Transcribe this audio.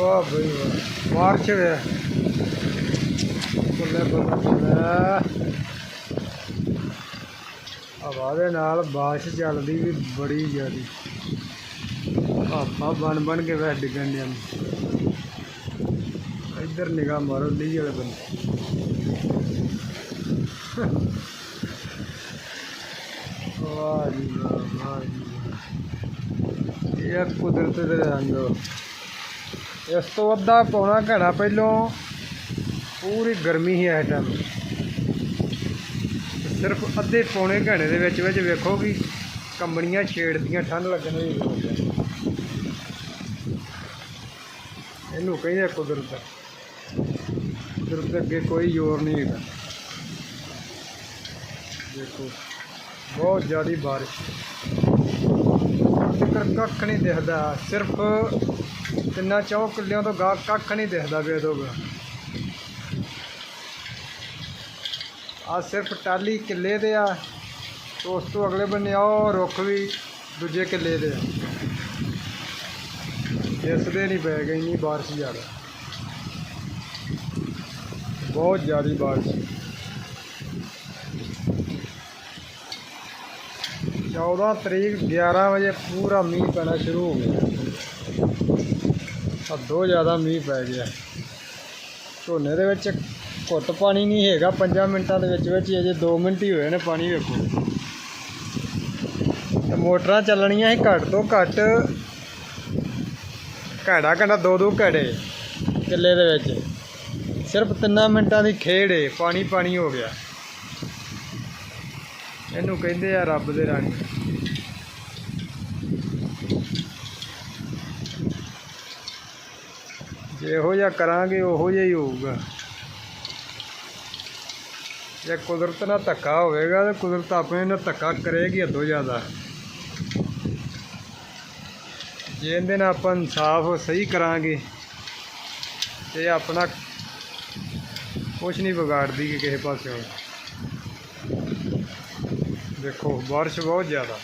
ਵਾਹ ਬਈ ਵਾਹ। ਮਾਰਚ ਵੇ। ਬੱਲੇ ਬੱਲੇ ਬੱਲੇ। ਹਵਾ ਦੇ ਨਾਲ ਬਾਰਿਸ਼ ਚੱਲਦੀ ਵੀ ਬੜੀ ਜ਼ਿਆਦੀ। ਆਪਾਂ ਬਣ ਬਣ ਕੇ ਵੈਸੇ ਡਿੱਗਣ ਡਿਆ ਨੇ ਇੱਧਰ ਨਿਗਾਹ ਮਾਰੋ ਲੀ ਵਾਲੇ ਬੰਦੇ। ਵਾਹ ਜੀ ਵਾਹ ਜੀ ਇਹ ਕੁਦਰਤ ਦੇ ਰੰਗ। ਇਸ ਤੋਂ ਅੱਧਾ ਪੌਣਾ ਘੰਟਾ ਪਹਿਲੋਂ ਪੂਰੀ ਗਰਮੀ ਸੀ ਇਸ ਟਾਈਮ ਸਿਰਫ ਅੱਧੇ ਪੌਣੇ ਘੰਟੇ ਦੇ ਵਿੱਚ ਵਿੱਚ ਵੇਖੋ ਕਿ ਕੰਬਣੀਆਂ ਛੇੜਦੀਆਂ ਠੰਡ ਲੱਗਣ ਦੀ ਇਹਨੂੰ ਕਹਿੰਦੇ ਆ ਕੁਦਰਤ। ਕੁਦਰਤ ਅੱਗੇ ਕੋਈ ਜ਼ੋਰ ਨਹੀਂ ਹੈਗਾ। ਦੇਖੋ, ਬਹੁਤ ਜ਼ਿਆਦਾ ਬਾਰਿਸ਼। ਚੱਕਰ ਕੱਖ ਨਹੀਂ ਦਿਖਦਾ, ਸਿਰਫ ਤਿੰਨਾਂ ਚੌ ਕਿੱਲਿਆਂ ਤੋਂ ਗਾਹ ਕੱਖ ਨਹੀਂ ਦਿਖਦਾ ਬੇਦੋਗਾ ਆ ਸਿਰਫ ਟਾਲੀ ਕਿੱਲੇ ਦੇ ਆ, ਉਸ ਤੋਂ ਅਗਲੇ ਬੰਨੇ ਆਓ ਰੁੱਖ ਵੀ ਦੂਜੇ ਕਿੱਲੇ ਦੇ ਆ। ਇਸ ਦੇ ਨਹੀਂ ਪੈ ਗਈ ਨਹੀਂ ਬਾਰਿਸ਼ ਜ਼ਿਆਦਾ। ਬਹੁਤ ਜ਼ਿਆਦਾ ਬਾਰਿਸ਼। 14 ਤਰੀਕ 11 ਵਜੇ ਪੂਰਾ ਮੀਂਹ ਪੈਣਾ ਸ਼ੁਰੂ ਹੋ ਗਿਆ। ਹੱਦੋਂ ਜ਼ਿਆਦਾ ਮੀਂਹ ਪੈ ਗਿਆ। ਝੋਨੇ ਦੇ ਵਿੱਚ ਘੁੱਟ ਪਾਣੀ ਨਹੀਂ ਹੈਗਾ 5 ਮਿੰਟਾਂ ਦੇ ਵਿੱਚ ਵਿੱਚ ਹੀ ਅਜੇ 2 ਮਿੰਟ ਹੀ ਹੋਏ ਨੇ ਪਾਣੀ ਵੇਖੋ। ਤੇ ਮੋਟਰਾਂ ਚੱਲਣੀਆਂ ਸੀ ਘੱਟ ਤੋਂ ਘੱਟ ਘੜਾ ਘੜਾ ਦੋ ਦੋ ਘੜੇ ਕਿੱਲੇ ਦੇ ਵਿੱਚ। ਸਿਰਫ ਤਿੰਨਾਂ ਮਿੰਟਾਂ ਦੀ ਖੇਡ ਏ, ਪਾਣੀ ਪਾਣੀ ਹੋ ਗਿਆ। ਇਹਨੂੰ ਕਹਿੰਦੇ ਆ ਰੱਬ ਦੇ ਰਾਣੀ। ਜਿਹੋ ਜਿਹਾ ਕਰਾਂਗੇ, ਉਹੋ ਜਿਹਾ ਹੀ ਹੋਊਗਾ। ਜੇ ਕੁਦਰਤ ਨਾਲ ਧੱਕਾ ਹੋਵੇਗਾ, ਤੇ ਕੁਦਰਤ ਆਪਣੇ ਨਾਲ ਧੱਕਾ ਕਰੇਗੀ ਹੱਦੋਂ ਜ਼ਿਆਦਾ। ਜੇ ਇਹਦੇ ਨਾਲ ਆਪਾਂ ਇਨਸਾਫ ਸਹੀ ਕਰਾਂਗੇ, ਤੇ ਆਪਣਾ ਕੁਛ ਨਹੀਂ ਵਿਗਾੜਦੀ ਕਿ ਕਿਸੇ ਪਾਸਿਓਂ। ਦੇਖੋ ਬਾਰਿਸ਼ ਬਹੁਤ ਜ਼ਿਆਦਾ।